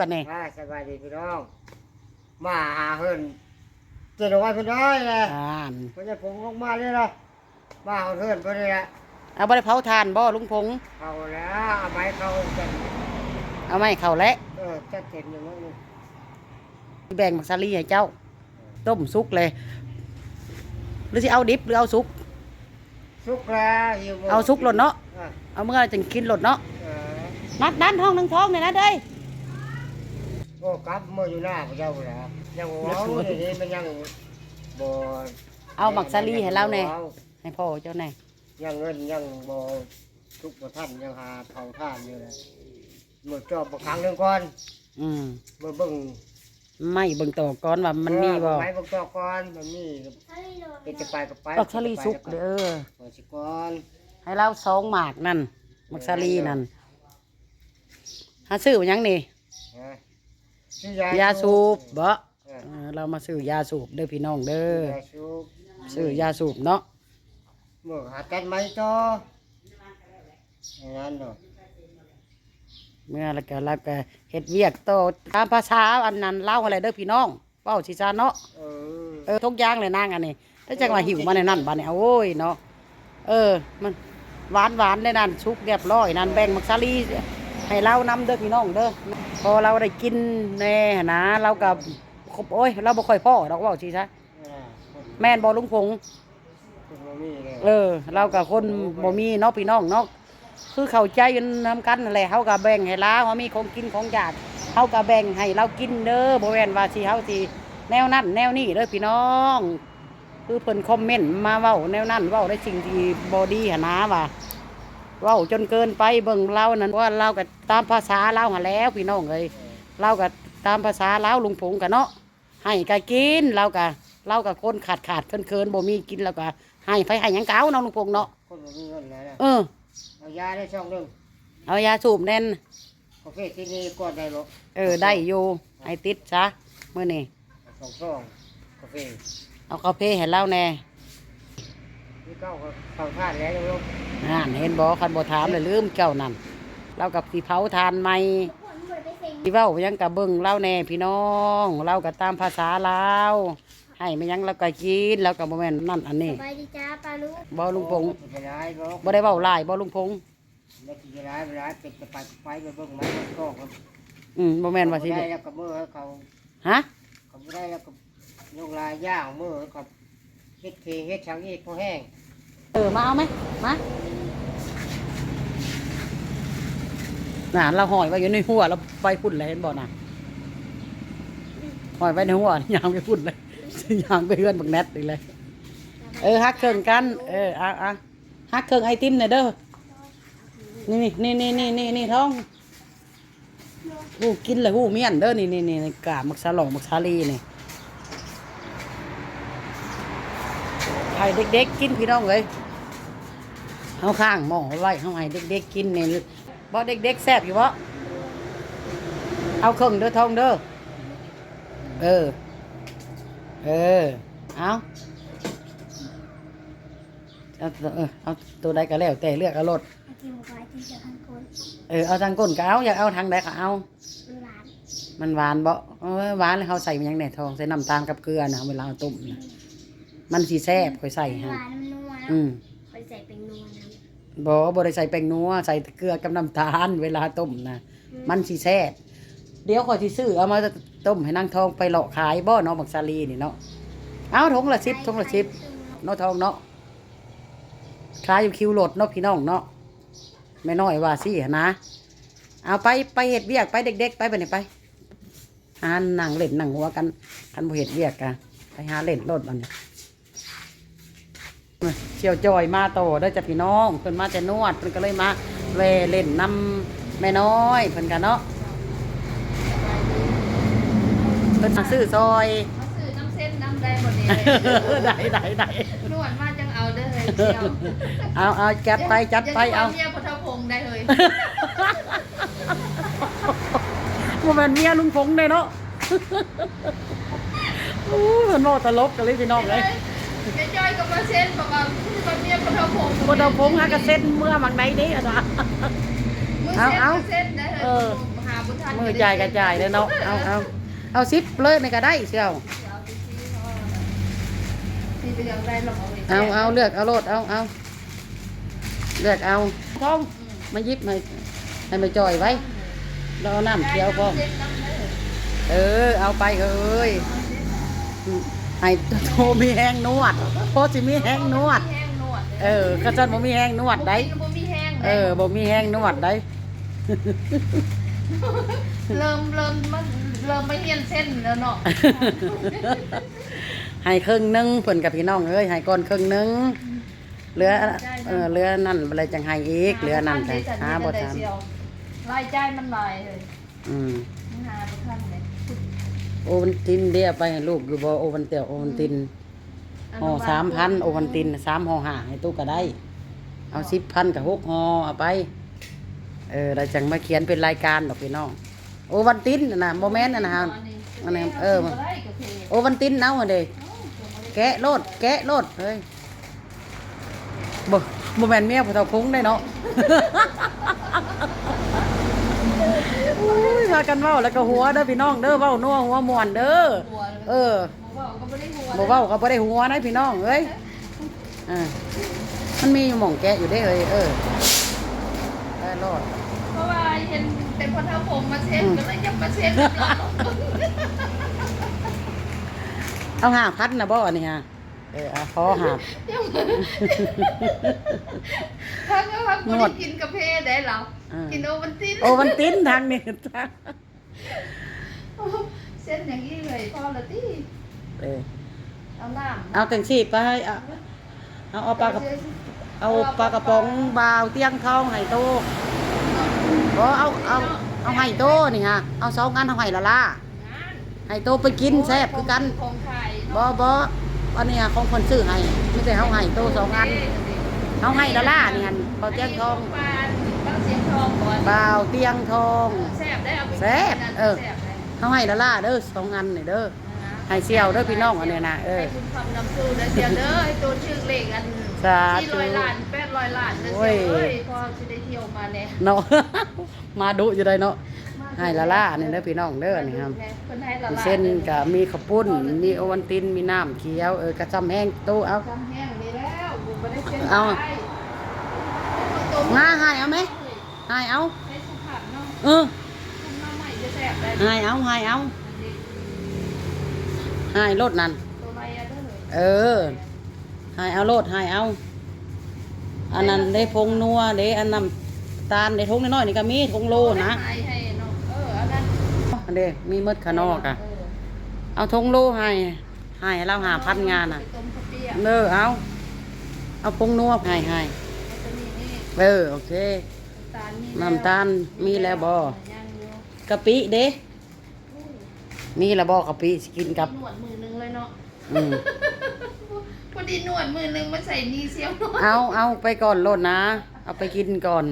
บัดนี้อ่าสบายดีพี่น้อง มาหาเพิ่นเจ็ดวันเพิ่นได้เลยอ่านเพิ่นจะผมลงมาเลยนะมาเอาเพิ่นเพิ่นนี่แหละเอาบ่ได้เผาทานบ่ลุงพงษ์เขาแล้วเอาไม้เขาจะเอาไม้เข้าและเออจะเต็มอย่างนั้นนี่แบ่งมักซาลีให้เจ้า ต้มสุกเลย หรือสิเอาดิบหรือเอาสุก สุกแล้วหิวบ่เอาสุกหลดเนาะ อะเอาเมื่อจึงกินหลดเนาะเออ นัดดันท้องนึงท้องเนี่ยนะเด้ย โอ้กลับมืออยู่หน้าพระเจ้าแล้วยังเว้าเดี๋ยวนี้มันยังบ่เอามักซาลีให้เราแน่ให้พ่อเจ้าแน่ยังเงินยังบ่ทุกบ่ทันยังหาเผาท่านอยู่เลยมือจอบบ่ครั้งหนึงก่อนอืมมือเบิ่งไม่เบิ่งต่อก่อนว่ามันมีบ่ไม้บกตอกก่อนมันมีเป็นจะไปก็ไปมักซาลีสุกเด้อเออเปิดสิก่อนให้เราสองหมากนั่นมักซาลีนั่นหาซื้อมายังนี่ฮะ ซื้อยายาสูบบ่เออเออเรามาซื้อยาสูบเด้อพี่น้องเด้อยาสูบซื้อยาสูบเนาะมือหากันไหมต่ออย่างนั้นเนาะเมื่อแล้วก็เราก็เฮ็ดเวียกโตอตามภาษาอันนั้นเล่าอะไรเด้อพี่น้องเว้าสิซาเนาะเออเออทุกอย่างเลยนางอันนี้ถ้าจังว่าหิวมาในนั่นบัดนี้เอาโอ้ยเนาะเออมันหวานหวานในนั่นชุกเรียบร้อยนั่นแบ่งมักซาลี ให้เรานำเด้อพี่น้องเด้อพอเราได้กินแน่นะเรากับโอ้ย เราบ่ค่อยพ่อดอกเว่าสิซะเออคนแม่นบ่ลุงพงษ์คนบ่มีเลยเออ เรากับคนบ่มีเนาะพี่น้องเนาะคือเข้าใจกันนำกันนั่นแหละเฮาก็แบ่งให้ลาเฮามีของกินของอยากเฮาก็แบ่งให้เรากินเด้อบ่แม่นว่าสิเฮาสิแนวนั้นแนวนี้เด้อพี่น้อง คือเพิ่นคอมเมนต์มาเว้าแนวนั้นเว้าได้สิ่งที่บ่ดีหั่นนะว่าเว้าจนเกินไปเบิ่งเรานั้นว่าเราก็ตามภาษาเราหั่นแหล้วพี่น้องเอ้ยเราก็ตามภาษาเราลุงผงกันเนาะให้ก็กินเราก็เราก็คนขาดขาดเคินเคินๆบ่มีกินแล้วก็ให้ไผให้หยังเก่าเนาะลุงผงเนาะคนบ่มีเงินแล้วนะเออเอายาได้ช่องหนึงเอายาสูบแน่นกาแฟที่นี่ก่อนได้บ่เออได้อยู่ให้ติดซะมื้อนี้สองซองกาแฟเอากาแฟให้เราแน่ นี่เก้าก็เข้าท่านแล้วลูกอ่านเห็นบ่คันบ่ถามเลยลืมเจ้านั่นเรากับสิเผาทานใหม่ที่เว้ายังกับเบิ่งเล่าแน่พี่น้องเล่ากับตามภาษาลาวให้ไม่ยังเราก็กินเราก็บ่แม่นนั่นอันนี้สบายดีจ้าปลาลูกบ่ลุงพงษ์จะได้บ่บ่ได้เว้าหลายบ่ลุงพงษ์แล้วจะได้เวลาเป็นจะไปก็ไปไปเบิ่งไม้มันก็ครับอืมบ่แม่นว่าสิได้แล้วก็มือให้เขาฮะเขาบ่ได้แล้วก็ยกลายย่างมือให้เขาเฮ็ดเพลงเฮ็ดช่างอีกพอแห้งเออมาเอาไหมมาน่ะเราหอยไว้อยู่ในหัวเราไปพุ่นเลยเห็นบ่น่ะหอยไว้ในหัวยางไปพุ่นเลยยางไปเฮือนบักแนทอีกเลย เออฮักเครื่องกัน เอออะอะฮักเครื่องไอติมหน่อยเด้อนี่นี่นี่นี่นี่นี่ท้องหูกินเลยหูเมียนเด้อนี่นี่นี่กาบมักซาหลงมักซาลีนี่ ให้เด็กๆกินพี่น้องเลยเอาข้างหม้อไว้เอาให้เด็กๆกินนี่บ่เด็กๆแซ่บอยู่บ่เอาเครื่องเด้อท้องเด้อเออ เออ เอาเอาเออเอาตัวใดก็แล้วแต่เลือกเอารถกินหมูกระที่จะทันคนเออเอาทางก้นก็เอาอยากเอาทางใดก็เอาหลานมันหวานบ่เออหวานแล้วเขาใส่มันหยังแหน่ทองใส่น้ำตาลกับเกลือนะเวลาเอาต้มนะ มันสีแซ่บค่อยใส่หฮะวานมันนัวอืมไปใส่เป็นนัวนะบ่บ่ได้ใส่แป้งนัวใส่แต่เกลือกับน้ำตาล เวลาต้มนะมันสีแซ่บเดี๋ยวข่อยสิซื้อเอามาต้มให้นางทองไปหลอกขายบ่เนาะบักซาลีนี่เนาะเอาถุงละสิบถุงละสิบเนาะทองเนาะขายอยู่คิวโหลดเนาะพี่น้องเนาะไม่น้อยว่าสิหะนะ เอาไปไปเห็ดเวียกไปเด็ก ๆ ไปไปไหนไปหาหนังเล่นหนังหัวกันกันบ่เห็ดเวียกกันไปหาเล่นรถมันเนี่ย เชี่ยวจอยมาโตเด้อจ้ะพี่น้องเพิ่นมาแต่นวดเพิ่นก็เลยมาแวเล่นนำแม่น้อยเพิ่นกันเนาะเพิ่นมาซื้อซอยมาซื้อน้ำเส้นน้ำได้หมดเลยได้ได้ได้นวดมาจังเอาเด้อเลยเชียวเอาเอาจัดไปจัดไปเอาเมียพุทธพงษ์ได้เลยบ่แม่นเมียลุงพงษ์เด้เนาะอู้เพิ่นเว้าตลกกันเลยพี่น้องเลย แม่จ้อยกับมาเส้นบอกว่าเป็นเมียพุทธพงษ์บ่ดาพงษ์หากระเซ็นเมื่อหมักไหนเด้อะนะมือเอาเส้นเอามือเส้นได้เลยเออหาบุญทันมือจ่ายกระจายเลยเนาะเอาเอาเอาซิปเลยในก็ได้เชียวที่เป็นอย่างไรหรอกเอาเอาเลือกเอาโลดเอาเอาเลือกเอาท้องมายิบให้ให้มาจ่อยไว้เราเอาน้ำเขียวพอเออเอาไปเอ้ย ให้โทมีแห้งนวดเพราะสิมีแห้งนวด แห้งนวดเออก็จันบ่มีแห้งนวดได้ บ่มีแห้งเออบ่มีแห้งนวดได้ เริ่มเริ่มมันเริ่มไม่เฮียนเส้นแล้วเนาะให้ครึ่งหนึงเพิ่นกับพี่น้องเอ้ยให้ก่อนครึ่งหนึงเหลือเออเหลือนั่นอะไรจังให้อีกเหลือนั่นกันหาบ่ทันรายจ่ายมันหลายเลยอืม หาบ่ทันเลย โอวันตินเดียวไปให้ลูกอยู่บ่โอวันเตียวโอวันตินห่อสามพันโอวันตินสามห่อห้าให้ตู้ก็ได้ เอาสิบพันกับหกห่อเอาไป เออเราจังมาเขียนเป็นรายการดอกพี่น้องโอวันตินน่ะนะโมเมนต์น่ะนะฮะอันนี้เออโอวันตินเอาอันเด้แกะโลด แกะโลดเฮ้ยบ่บ่แม่นเมียผู้เฒ่าคงได้เนาะ อุ้ยพากันเว้าแล้วก็หัวเด้อพี่น้องเด้อเว้านัวหัวม่วนเด้อเออบ่เว้าก็บ่ได้หัวบ่เว้าก็บ่ได้หัวนะพี่น้องเอ้ยอ่ามันมีอยู่หม่องแกะอยู่เด้เอ้ยเออได้รอดเพราะว่าเห็นเป็นคนเท่าผมมาเช็ดก็เลยจะมาเช็ดเอาห้าพันนะบ่อันนี้ฮะเออเอาขอหาบถ้าก็พักบ่ได้กินกาแฟได้หรออ่า กิกินโอวัลตินโอวันตินทางนี้จ้ะเส้นอย่างนี้เลยพอละที่เออเอาน้ำเอาแต่งชีพไปให้เอาเอาเอาปลากระเอาปลากระป๋องบาวเตียงทองให้โตบ่เอาเอาเอาให้โตนี่ฮะเอาสองอันเอาให้ละล่าให้โตไปกินแซ่บคือกันของไทยบ่บ่อันนี้ฮะของคนซื้อให้ไม่ใช่เฮาให้โตสองอันเฮาให้ละล่านี่หั่นบาวเตียงทอง องก่อนบาวเตียงทอง แซ่บได้เอาไปแซ่บเออ แซ่บได้เฮาให้ละล่าเด้อสองอันนี่เด้อ ให้เสี่ยวเด้อพี่น้องอันนี้นะเออให้คุณคำนำสู้นะเสียเด้อให้ตัวชื่อเลขอันสาธุที่ร้อยล้านแปดร้อยล้านนะโอ้เสียยเอ้ยพอจะได้เที่ยวมาเนี่ยเนาะ มาดุอยู่ได้เนาะให้ละล่านี่เด้อพี่น้องเด้อนี่ครับ คนให้ละลายเส้นก็มีข้าวปุ้น มีโอวันติน มีน้ำเขียว เออกระซำแห้งตู้เอาทำแห้งนี่แล้วบุไม่ได้เส้นเอาได้งาหายเอาไหม หายเอาให้สุภาพเนาะเออคุณน้องใหม่จะแซ่บได้หายเอาหายเอาหายโลดนั่นตัวไรอะเด้อเลยเออหายเอาโลดหายเอา อันนั้นได้พงนัวได้อันน้ำตาลได้ทงน้อยๆนี่ก็มีทงโลนะให้ให้เนาะเอออันนั้นอันเด้มีมดขานอกอะเออเอาทงโลให้ให้เราหาพันงานอะไปต้มข้าวเปียกเออเอา เอาพงนัวให้ให้แล้วก็มีนี่เออโอเคน้ำตาลมีน้ำตาลมีแล้วบ่ยังอยู่กะปิเด้มีแล้วบ่กะปิสิกินกับ หนวดมือนึงเลยเนาะอืม พอดีหนวดมือนึงมาใส่นี่เสียวเนาะเอาเอาไปก่อนโลดนะ เอาไปกินก่อน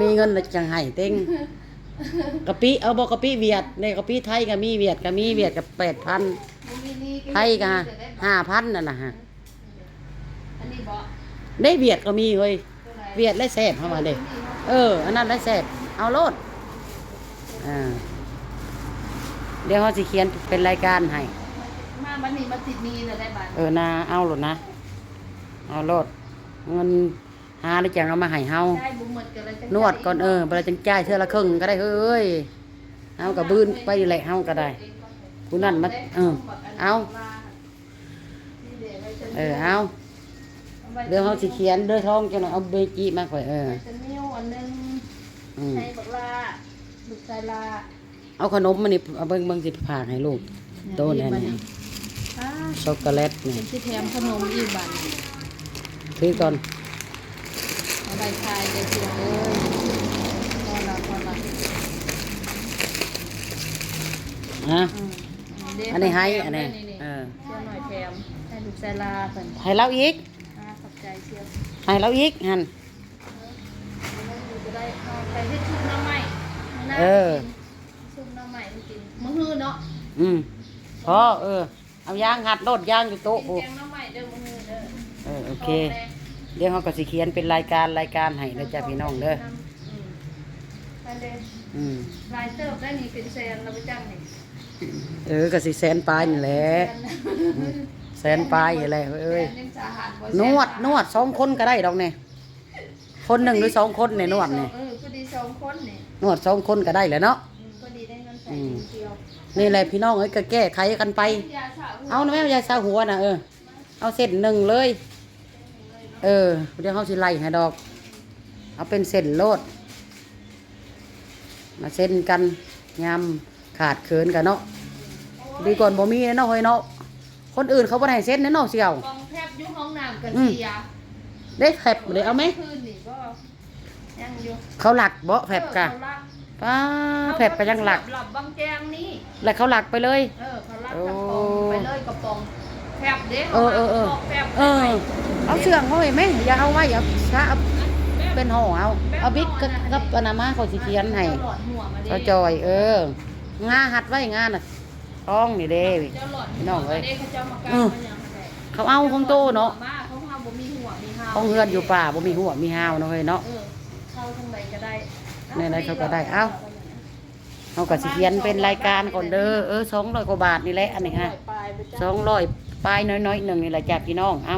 มีเงินแล้วจังให้เต็งกะปิเอาบ่กะปิเวียดในกะปิไทยก็มีเวียดก็มีเวียดกับ8,000บ่มีนี่ไทยก็5,000นั่นน่ะฮะอันนี้บ่ได้เวียดก็มีเว้ยตัวไหนเวียดและแซ่บเข้ามาเด้ เออ อันนั้นและแซ่บเอาโลดอ่าเดี๋ยวเขาสิเขียนเป็นรายการให้ มาบัดนี้มาติดนี่แล้วได้บัดเออนาเอาโลดนะ เอาโลดเงินหาได้จังเอามาให้เฮา ได้บ่หมดก็เลยจังนวดก่อนเออเวลาจังจ่ายเทื่อละครึ่งก็ได้เฮ้ย เอากับบืนไปแหละเฮาก็ได้ ผู้นั้นมาเออ เอาเออ เอา เดี๋ยวเฮาสิเขียนเด้อท้องจังหน่อยเอาเบจิมาข่อยเออจะนิ้วอันหนึง อืมให้บักลาลูกชายลาเอาขนมมานี่เอาเบิ่งเบิ่งสิผากให้ลูก โตแน่นี่อ่าช็อกโกแลตนี่เป็นที่แถมขนมอีกบัดซื้อก่อนเอาใบชายได้เสียเอ้ยพอละพอละฮะอืมเด้อันนี้ให้อันนี้นี่เออเสียหน่อยแถมให้ลูกชายลาเพิ่นให้เราอีกอ่าขอบใจเชียวให้เราอีกหั่นจะได้เอา ไปเฮ็ดชุบน้ำใหม่มื้หน้าเออกินชุบน้ำใหม่ให้กินมื้อฮื้อเนาะอืมพอเออ เอายางหัดโลดยางอยู่โต๊ะกินโอ้แกงน้ำใหม่เด้อมื้อฮื้อเด้อเออโอเค เดี๋ยวเขาก็สิเขียนเป็นรายการรายการให้นะจ๊ะพี่น้องเด้อมไปเด้อออืมลายเติบได้นี่เป็นแสนเราไปจ้างนี่เออก็สิแสนปลายนี่แหละอืมแสนปลายนี่แหละเอ้ยแสนหนึ่งสาหัสบ่นวดนวดสองคนก็ได้ดอกเนี่ยคนหนึ่งหรือสองคนเนี่ยนวดเนี่ยเออพอดี สองคนนี่นวดสองคนก็ได้แหละเนาะ อืมพอดีได้เงินใส่อืมเดียวนี่แหละพี่น้องเอ้ยก็แก้ไขกันไป ยาสระหัวเอานะแม่ยายซาหัวนะเออ เอาเส้นหนึ่งเลย เออเดี๋ยวเขาสิไล่ให้ดอก เอาเป็นเส้นโลด มาเส้นกันยำขาดเขินกันเนาะดีก่อนบ่มีเนาะเฮ้ยเนาะคนอื่นเขาบ่ให้เส้นเนาะเสี่ยว กองแทบอยุ่ห้องน้ำกันอืม เสียได้แผบเลยเอาไหม คืนนี่ก็ ยังอยู่เขาหลักบ่แผบกะเออเขาลักป้าแผบก็ยังหลัก หลับบางแจงนี่แล้วเขาหลักไปเลย เออเขาลักโอ้กระป๋องไปเลยกระป๋องแผบเด้เออเออเออ แผบเออ เอาเสื่องเขาเห็นไหมอย่าเอาไว้เอาช้าเอาเป็นห่อเอาเอาบิ๊กกับกับปานามาเขาสิเขียนให้เจ้าหลอดหัวมาดิเขาจอย เออ งาหัดไว้งาน่ะท้องนี่เด้ เจ้าหลอดหัวพี่น้องเอ้ย มาดิเขาเจ้ามากางเออมาอย่างไรเขาเอาของโตเนาะมาเขาพาบ่มีหัวมีหาวของเฮือนอยู่ป่าบ่มีหัวมีหาวเนาะเฮ้ยเนาะ เออ เข้าทางใดก็ได้ไหนๆเขาก็ได้เอ้าเขาก็สิเขียนเป็นรายการก่อนเด้อเออ200กว่าบาทนี่แหละอันนี้ฮะปลายไปจ้ะ200ปลายน้อยๆหนึงนี่แหละจ้ะพี่น้องเอา